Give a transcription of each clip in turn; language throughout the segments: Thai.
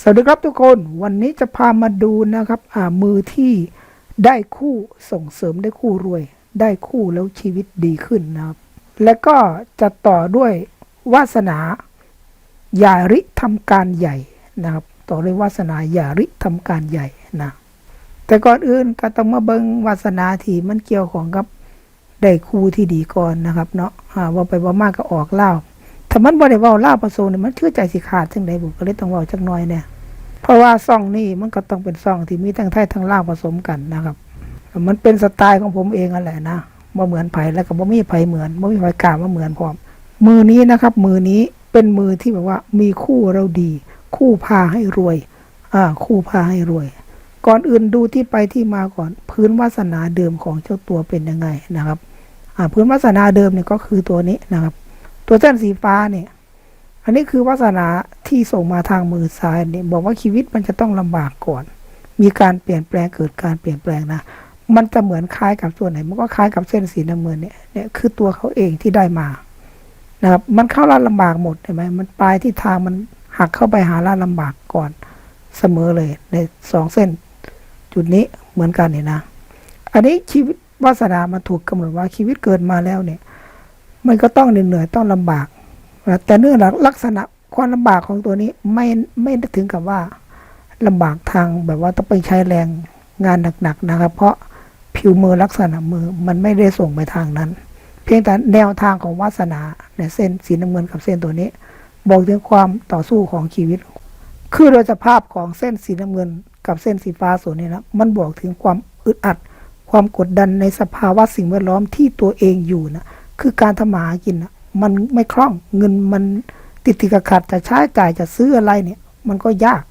สวัสดีครับทุกคนวันนี้จะพามาดูนะครับอ่ามือที่ได้คู่ส่งเสริมได้คู่รวย ได้คู่แล้วชีวิตดีขึ้นนะครับ แล้วก็จะต่อด้วยวาสนาอย่าริทำการใหญ่นะครับ ต่อด้วยวาสนาอย่าริทำการใหญ่นะแต่ก่อนอื่นก็ต้องมาเบิงวาสนาที่มันเกี่ยวของกับได้คู่ที่ดีก่อนนะครับเนาะอ่าว่าไปว่ามากก็ออกเล่า ถ้ามันบ่ได้เว้าลาวผสมเนี่ยมันเชื่อใจสิขาดจังไดบุก็เลยต้องเว้าจักหน่อยเนี่ยเพราะว่าซ่องนี่มันก็ต้องเป็นซ่องที่มีทั้งไทยทั้งลาวผสมกันนะครับ มันเป็นสไตล์ของผมเองนั่นแหละนะบ่เหมือนไผแล้วก็บ่มีไผเหมือนบ่มีไผกล้ามาเหมือนพร้อมมือนี้นะครับ มือนี้เป็นมือที่แบบว่า มีคู่เราดี คู่พาให้รวย อ่า คู่พาให้รวย ก่อนอื่นดูที่ไปที่มาก่อน พื้นวาสนาเดิมของเจ้าตัวเป็นยังไงนะครับ อ่า พื้นวาสนาเดิมเนี่ยก็คือตัวนี้นะครับ ตัวเส้นสีฟ้าเนี่ย อันนี้คือวาสนาที่ส่งมาทางมือซ้ายเนี่ยบอกว่าชีวิตมันจะต้องลำบากก่อน มีการเปลี่ยนแปลงเกิดการเปลี่ยนแปลงนะมันจะเหมือนคล้ายกับตัวไหน มันก็คล้ายกับเส้นสีน้ำเงินเนี่ยเนี่ยคือตัวเขาเองที่ได้มานะครับมันเข้าลาดลำบากหมดเห็นไหมมันปลายที่ทางมันหักเข้าไปหาลาดลำบากก่อนเสมอเลย ในสองเส้น จุดนี้เหมือนกันเนี่ยนะ อันนี้ชีวิตวาสนามันถูกกำหนดว่าชีวิตเกิดมาแล้วเนี่ย มันก็ต้องเหนื่อยต้องลำบาก แต่เนื่องจากลักษณะความลำบากของตัวนี้ไม่ไม่ถึงกับว่าลำบากทางแบบว่าต้องไปใช้แรงงานหนักๆนะครับ เพราะผิวมือลักษณะมือมันไม่ได้ส่งไปทางนั้น เพียงแต่แนวทางของวาสนาเนี่ยเส้นสีน้ำเงินกับเส้นตัวนี้ บอกถึงความต่อสู้ของชีวิต คือโดยสภาพของเส้นสีน้ำเงิน กับเส้นสีฟ้าส่วนนี้นะมันบอกถึงความอึดอัด ความกดดันในสภาวะสิ่งแวดล้อมที่ตัวเองอยู่นะ คือการทำมาหากินมันไม่คล่องเงินมันติดติดขัดขัดจะใช้จ่ายจะซื้ออะไรเนี่ย มันก็ยาก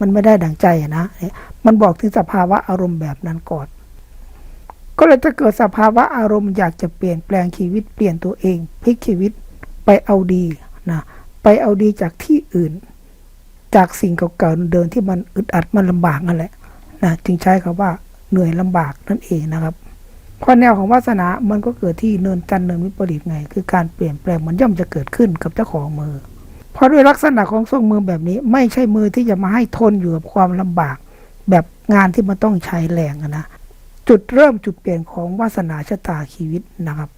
มันไม่ได้ดังใจนะเนี่ยมันบอกถึงสภาวะอารมณ์แบบนั้นก่อนก็เลยจะเกิดสภาวะอารมณ์อยากจะเปลี่ยนแปลงชีวิตเปลี่ยนตัวเองพลิกชีวิตไปเอาดีนะไปเอาดีจากที่อื่น จากสิ่งเก่าๆเดิมที่มันอึดอัดมันลำบากนั่นแหละนะจึงใช้คำว่าเหนื่อยลำบากนั่นเองนะครับ เพราะแนวของวาสนา มันก็เกิดที่เนินจันทร์เนินวิปริตไง คือการเปลี่ยนแปลงมันย่อมจะเกิดขึ้นกับเจ้าของมือ เพราะด้วยลักษณะของทรงมือแบบนี้ ไม่ใช่มือที่จะมาให้ทนอยู่กับความลำบาก แบบงานที่มันต้องใช้แรงนะจุดเริ่มจุดเปลี่ยนของวาสนาชะตาชีวิตนะครับ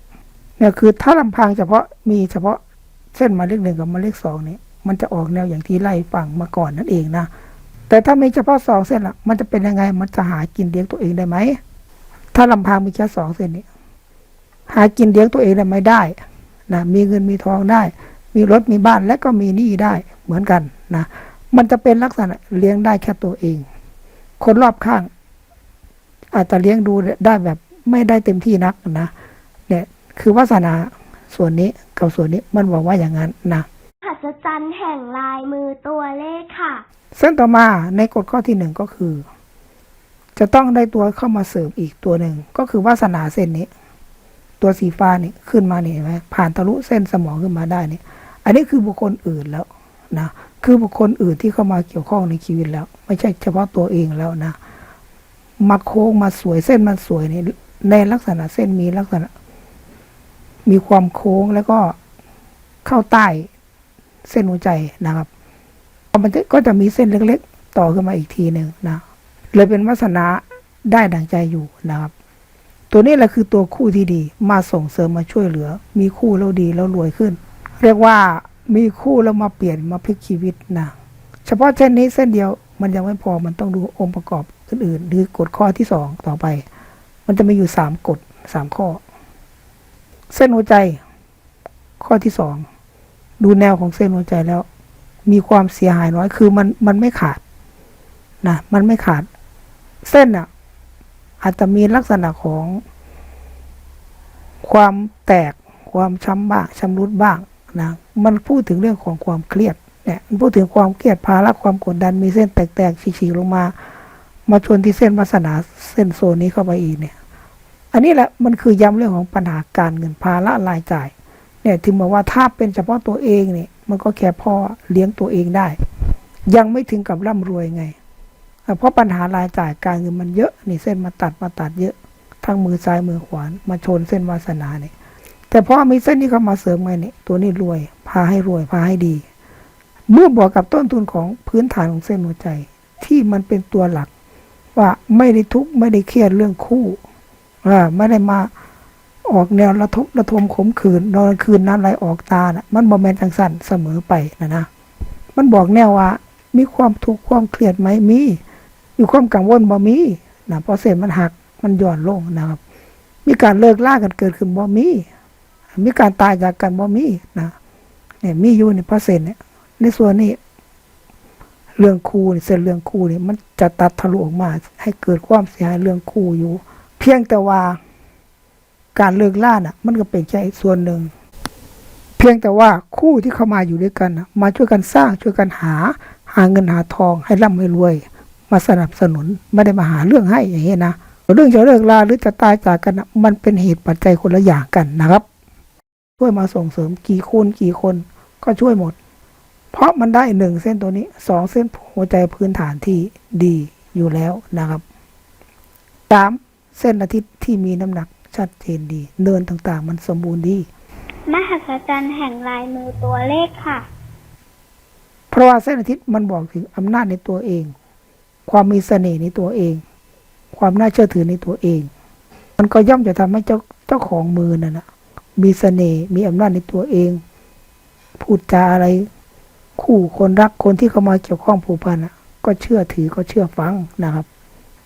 เนี่ยคือถ้าลำพังเฉพาะมีเฉพาะเส้นมาเลขหนึ่งกับมาเลขสองนี่มันจะออกแนวอย่างที่ไล่ฟังมาก่อนนั่นเองนะแต่ถ้ามีเฉพาะสองเส้นละมันจะเป็นยังไงมันจะหากินเลี้ยงตัวเองได้ไหม ถ้าลำพังมีแค่สองเส้นนี้ หากินเลี้ยงตัวเองได้ไม่ได้นะมีเงินมีทองได้ มีรถมีบ้านและก็มีหนี้ได้เหมือนกันนะมันจะเป็นลักษณะเลี้ยงได้แค่ตัวเอง คนรอบข้าง อาจจะเลี้ยงดูได้แบบไม่ได้เต็มที่นักนะเนี่ยคือวาสนาส่วนนี้กับส่วนนี้มันบอกว่าอย่างนั้นนะหัศจรรย์แห่งลายมือตัวเลขค่ะ เส้นต่อมาในกฎข้อที่หนึ่งก็คือ จะต้องได้ตัวเข้ามาเสริมอีกตัวหนึ่ง ก็คือวาสนาเส้นนี้ ตัวสีฟ้านี่ขึ้นมาเนี่เห็นไหมผ่านทะลุเส้นสมองขึ้นมาได้นี่อันนี้คือบุคคลอื่นแล้วนะคือบุคคลอื่นที่เข้ามาเกี่ยวข้องในชีวิตแล้ว ไม่ใช่เฉพาะตัวเองแล้วนะมาโค้งมาสวยเส้นมันสวยนี่ในลักษณะเส้นมีลักษณะ มีความโค้งแล้วก็เข้าใต้เส้นหัวใจนะครับมันก็จะมีเส้นเล็ก ๆ ต่อขึ้นมาอีกทีหนึ่งนะ เลยเป็นวาสนาได้ดังใจอยู่นะครับ ตัวนี้แหละคือตัวคู่ที่ดีมาส่งเสริมมาช่วยเหลือ มีคู่แล้วดีแล้วรวยขึ้น เรียกว่ามีคู่แล้วมาเปลี่ยนมาพลิกชีวิตนะเฉพาะเส้นนี้เส้นเดียวมันยังไม่พอมันต้องดูองค์ประกอบอื่นๆ หรือกฎข้อที่สองต่อไป มันจะมีอยู่สามกฎสามข้อ เส้นหัวใจ ข้อที่สองดูแนวของเส้นหัวใจแล้ว มีความเสียหายน้อยคือมันมันไม่ขาดนะมันไม่ขาด เส้นอะอาจจะมีลักษณะของ ความแตกความช้ำบ้างช้ำรุดบ้างนะมันพูดถึงเรื่องของความเครียดเนี่ยมันพูดถึงความเครียดภาระความกดดันมีเส้นแตกๆฉีกๆลงมา มาชนที่เส้นวาสนาเส้นโซนนี้เข้าไปอีกเนี่ย อันนี้แหละมันคือย้ำเรื่องของปัญหาการเงินภาระรายจ่าย เนี่ยถึงบอกว่าถ้าเป็นเฉพาะตัวเองเนี่ยมันก็แค่พอเลี้ยงตัวเองได้ ยังไม่ถึงกับร่ำรวยไง เพราะปัญหารายจ่ายการเงินมันเยอะนี่เส้นมาตัดมาตัดเยอะทั้งมือซ้ายมือขวามาชนเส้นวาสนาเนี่ยแต่พอมีเส้นนี้เข้ามาเสริมไงเนี่ยตัวนี้รวย พาให้รวยพาให้ดี เมื่อบวกกับต้นทุนของพื้นฐานของเส้นหัวใจ ที่มันเป็นตัวหลัก ว่าไม่ได้ทุกข์ไม่ได้เครียดเรื่องคู่อ่าไม่ได้มาออกแนวระทบระทมขมขื่นนอนคืนน้ำไหลออกตาน่ะมันบอแมนจังสันเสมอไปนะนะ มันบอกแนวว่า มีความทุกข์ความเครียดไหมมี มีความกังวลบ่มีนะพราะเส้นมันหักมันหย่อนลงนะครับ มีการเลิกล่ากันเกิดขึ้นบ่มี มีการตายจากกันบ่มีนะเนี่ยมีอยู่ในเปอร์เซ็นเนี่ยในส่วนนี้ เรื่องคู่นี่เส้นเรื่องคู่นี่ยมันจะตัดทะลุออกมา ให้เกิดความเสียหายเรื่องคู่อยู่ เพียงแต่ว่าการเลิกล่าน่ะ มันก็เป็นแค่ส่วนหนึ่งเพียงแต่ว่าคู่ที่เข้ามาอยู่ด้วยกันมาช่วยกันสร้างช่วยกันหา หาเงินหาทองให้ร่ำให้รวย มาสนับสนุนไม่ได้มาหาเรื่องให้อย่างนี้นะเรื่องจะเลิกลาหรือจะตายจากกันน่ะมันเป็นเหตุปัจจัยคนละอย่างกันนะครับ ช่วยมาส่งเสริมกี่คนกี่คนก็ช่วยหมด เพราะมันได้หนึ่งเส้นตัวนี้สองเส้นหัวใจพื้นฐานที่ดีอยู่แล้วนะครับสามเส้นอาทิตย์ที่มีน้ำหนักชัดเจนดี เนินต่างๆ มันสมบูรณ์ดี มหัศจรรย์แห่งลายมือตัวเลขค่ะ เพราะว่าเส้นอาทิตย์มันบอกถึงอำนาจในตัวเอง ความมีเสน่ห์ในตัวเอง ความน่าเชื่อถือในตัวเอง มันก็ย่อมจะทำให้เจ้าเจ้าของมือนั่นนะมีเสน่ห์มีอำนาจในตัวเอง พูดจาอะไร คู่คนรักคนที่เข้ามาเกี่ยวข้องผูกพันอะ ก็เชื่อถือก็เชื่อฟังนะครับ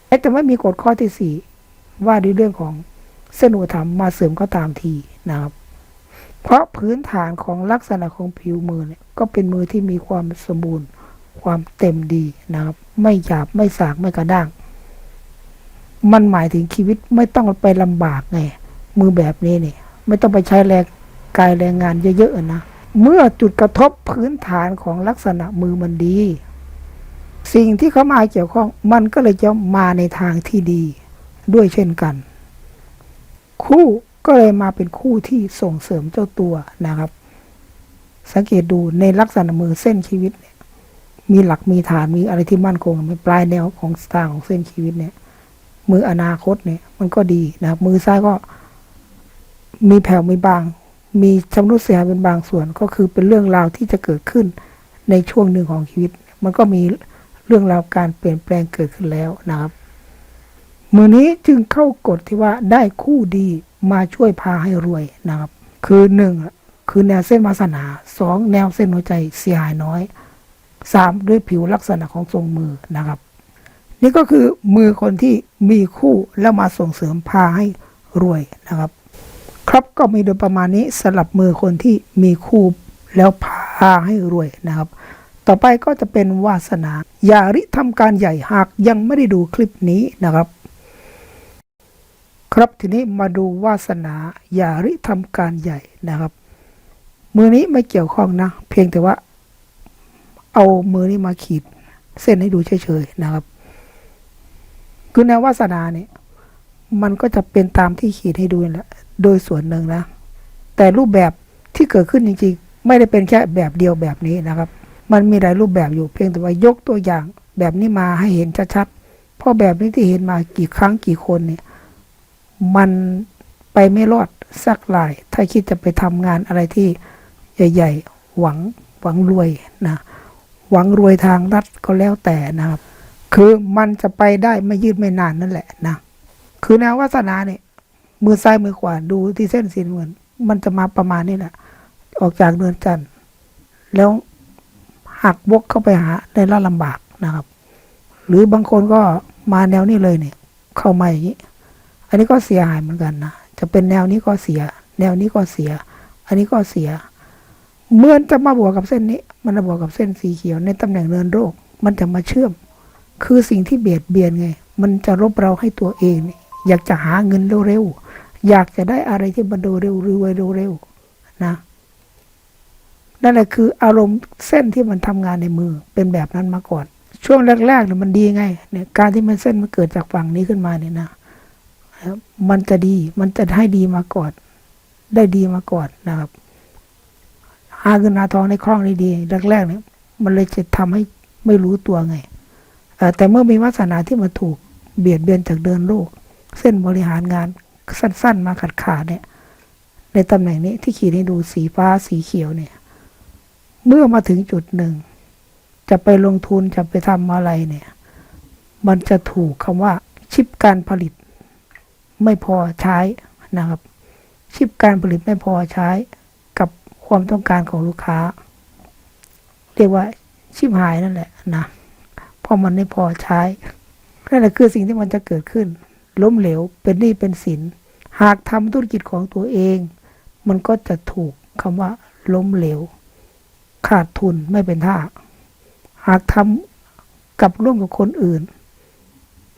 แต่จะไม่มีกฎข้อที่สี่ว่าด้วยเรื่องของเส้นอุธรรมมาเสริมก็ตามทีนะครับ เพราะพื้นฐานของลักษณะของผิวมือเนี่ยก็เป็นมือที่มีความสมบูรณ์ ความเต็มดีนะครับ ไม่หยาบไม่สากไม่กระด้าง มันหมายถึงชีวิตไม่ต้องไปลำบากไงมือแบบนี้เนี่ยไม่ต้องไปใช้แรงกายแรงงานเยอะๆนะเมื่อจุดกระทบพื้นฐานของลักษณะมือมันดี สิ่งที่เขามาเกี่ยวข้องมันก็เลยจะมาในทางที่ดีด้วยเช่นกัน คู่ก็เลยมาเป็นคู่ที่ส่งเสริมเจ้าตัวนะครับ สังเกตดูในลักษณะมือเส้นชีวิตเนี่ย มีหลักมีฐานมีอะไรที่มั่นคงมีปลายแนวของสตางค์ของเส้นชีวิตเนี่ย มืออนาคตเนี่ย มันก็ดีนะครับ มือซ้ายก็ มีแผ่วมีบาง มีชำรุดเสียหายเป็นบางส่วนก็คือเป็นเรื่องราวที่จะเกิดขึ้นในช่วงหนึ่งของชีวิต มันก็มีเรื่องราวการเปลี่ยนแปลงเกิดขึ้นแล้วนะครับ มือนี้จึงเข้ากฎที่ว่าได้คู่ดีมาช่วยพาให้รวยนะครับ คือหนึ่งคือแนวเส้นวาสนาสองแนวเส้นหัวใจเสียหายน้อย สามด้วยผิวลักษณะของทรงมือนะครับ นี่ก็คือมือคนที่มีคู่แล้วมาส่งเสริมพาให้รวยนะครับ ครับก็มีโดยประมาณนี้สำหรับมือคนที่มีคู่แล้วพาให้รวยนะครับ ต่อไปก็จะเป็นวาสนา อย่าริทำการใหญ่หากยังไม่ได้ดูคลิปนี้นะครับ ครับทีนี้มาดูวาสนาอย่าริทำการใหญ่นะครับ มือนี้ไม่เกี่ยวข้องนะ เพียงแต่ว่า เอามือนี้มาขีดเส้นให้ดูเฉยๆนะครับ คือแนววาสนาเนี่ย มันก็จะเป็นตามที่ขีดให้ดูนั่นแหละโดยส่วนหนึ่งนะ แต่รูปแบบที่เกิดขึ้นจริงๆ ไม่ได้เป็นแค่แบบเดียวแบบนี้นะครับ มันมีหลายรูปแบบอยู่เพียงแต่ว่ายกตัวอย่าง แบบนี้มาให้เห็นชัดๆเพราะแบบนี้ที่เห็นมากี่ครั้งกี่คนเนี่ย มันไปไม่รอดสักหลาย ถ้าคิดจะไปทำงานอะไรที่ใหญ่ ๆ หวังหวังรวยนะ หวังรวยทางรัฐก็แล้วแต่นะครับ คือมันจะไปได้ไม่ยืดไม่นานนั่นแหละนะ คือแนววาสนาเนี่ยมือซ้ายมือขวาดูที่เส้นสีนวลมันจะมาประมาณนี้แหละ ออกจากเดือนจันทร์แล้วหักวกเข้าไปหาในละลำบากนะครับ หรือบางคนก็มาแนวนี้เลยเนี่ย เข้ามาอย่างนี้ อันนี้ก็เสียหายเหมือนกันนะ จะเป็นแนวนี้ก็เสีย แนวนี้ก็เสีย อันนี้ก็เสีย เมื่อจะมาบวกกับเส้นนี้ มันจะบวกกับเส้นสีเขียว ในตำแหน่งเนินโรค มันจะมาเชื่อม คือสิ่งที่เบียดเบียนไง มันจะรบเราให้ตัวเอง อยากจะหาเงินเร็วๆ อยากจะได้อะไรที่มันดูเร็วรวยเร็วๆนะ นั่นแหละคืออารมณ์เส้นที่มันทำงานในมือเป็นแบบนั้นมาก่อน ช่วงแรกๆเนี่ยมันดีไง เนี่ย การที่มันเส้นมันเกิดจากฝั่งนี้ขึ้นมาเนี่ยนะ มันจะดี มันจะให้ดีมาก่อน ได้ดีมาก่อนนะครับ หาเงินหาทองในคล่องได้ดีแรกๆเนี่ยมันเลยจะทำให้ไม่รู้ตัวไงแต่เมื่อมีวาสนาที่มาถูกเบียดเบียนจากเดินโลก เส้นบริหารงานสั้น ๆ มาขาดขาดเนี่ย ในตำแหน่งนี้ที่ขีดให้ดูสีฟ้าสีเขียวเนี่ย เมื่อมาถึงจุดหนึ่ง จะไปลงทุนจะไปทำอะไรเนี่ย มันจะถูกคำว่า ชิปการผลิต ไม่พอใช้นะครับ ชิปการผลิตไม่พอใช้ ความต้องการของลูกค้า เรียกว่าชิปหายนั่นแหละนะเพราะมันไม่พอใช้นั่นแหละคือสิ่งที่มันจะเกิดขึ้น ล้มเหลวเป็นหนี้เป็นสิน หากทำธุรกิจของตัวเอง มันก็จะถูกคำว่า ล้มเหลว ขาดทุนไม่เป็นท่า หากทำกับร่วมกับคนอื่น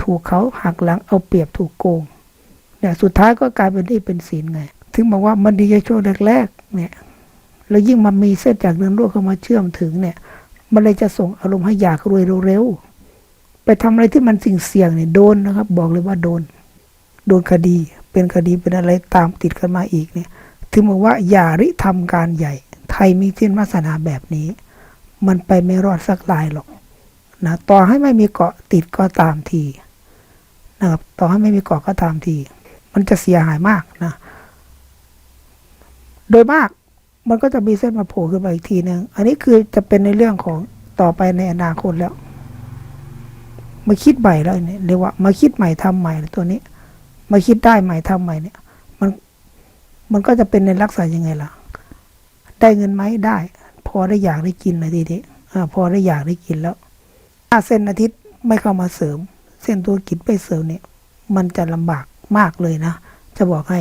ถูกเขาหักหลังเอาเปรียบถูกโกงเนี่ยสุดท้ายก็กลายเป็นหนี้เป็นสินไง ถึงบอกว่ามันดีในช่วงแรกๆเนี่ย แล้วยิ่งมันมีเส้นจากเนื้อรั่วเข้ามาเชื่อมถึงเนี่ย มันเลยจะส่งอารมณ์ให้อยากรวยเร็วๆไปทำอะไรที่มันสิ่งเสี่ยงเนี่ยโดนนะครับ บอกเลยว่าโดน โดนคดี เป็นคดีเป็นอะไรตามติดกันมาอีกเนี่ย ถึงบอกว่าอย่าริทำการใหญ่ ไทยมีเส้นวาสนาแบบนี้ มันไปไม่รอดสักลายหรอกนะต่อให้ไม่มีเกาะติดก็ตามทีนะครับต่อให้ไม่มีเกาะก็ตามที มันจะเสียหายมากนะ โดยมาก มันก็จะมีเส้นมาโผล่ขึ้นมาอีกทีหนึ่งอันนี้คือจะเป็นในเรื่องของต่อไปในอนาคตแล้ว มาคิดใหม่แล้วเนี่ยเรียกว่ามาคิดใหม่ทำใหม่ตัวนี้ มาคิดได้ใหม่ทำใหม่เนี่ย มันมันก็จะเป็นในลักษณะยังไงล่ะ ได้เงินไหมได้ พอได้อยากได้กินเลยทีนี้พอได้อยากได้กินแล้ว ถ้าเส้นอาทิตย์ไม่เข้ามาเสริม เส้นธุรกิจไม่เสริมเนี่ย มันจะลำบากมากเลยนะ จะบอกให้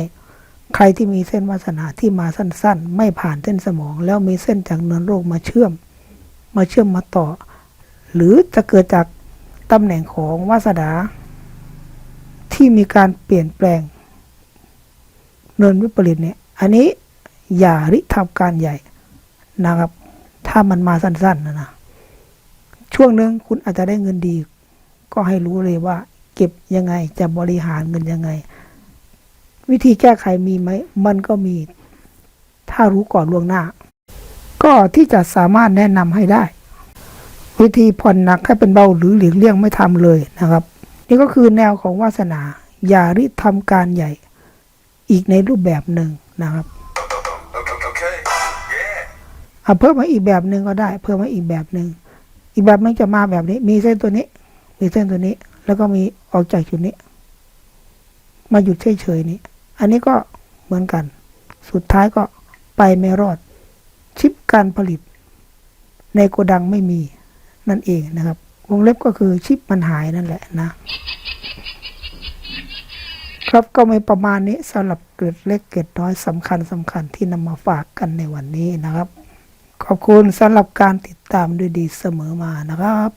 ใครที่มีเส้นวาสนาที่มาสั้น ๆ ไม่ผ่านเส้นสมอง แล้วมีเส้นจากเนื้อโรคมาเชื่อม มาเชื่อมมาต่อ หรือจะเกิดจากตำแหน่งของวาสนา ที่มีการเปลี่ยนแปลง เนินวิปริตเนี่ย อันนี้อย่าริทำการใหญ่นะครับ ถ้ามันมาสั้นๆนะนะช่วงหนึ่งคุณอาจจะได้เงินดี ก็ให้รู้เลยว่า เก็บยังไงจะบริหารเงินยังไง วิธีแก้ไขมีไหม มันก็มี ถ้ารู้ก่อนล่วงหน้า ก็ที่จะสามารถแนะนำให้ได้ วิธีผ่อนหนักให้เป็นเบาหรือหลีกเลี่ยงไม่ทำเลยนะครับ นี่ก็คือแนวของวาสนา อย่าริทำการใหญ่ อีกในรูปแบบหนึ่งนะครับ Okay. Yeah. เอาเพิ่มมาอีกแบบหนึ่งก็ได้ เพิ่มมาอีกแบบหนึ่งอีกแบบหนึงจะมาแบบนี้ มีเส้นตัวนี้ มีเส้นตัวนี้ แล้วก็มีออกจากจุดนี้ มาหยุดเฉยๆนี้ อันนี้ก็เหมือนกัน สุดท้ายก็ไปไม่รอด ชิปการผลิต ในโกดังไม่มีนั่นเองนะครับ วงเล็บก็คือชิปมันหายนั่นแหละนะ ครับก็ไม่ประมาณนี้สำหรับเกร็ดเล็กเกร็ดน้อยสำคัญสำคัญที่นำมาฝากกันในวันนี้นะครับ ขอบคุณสำหรับการติดตามด้วยดีเสมอมานะครับ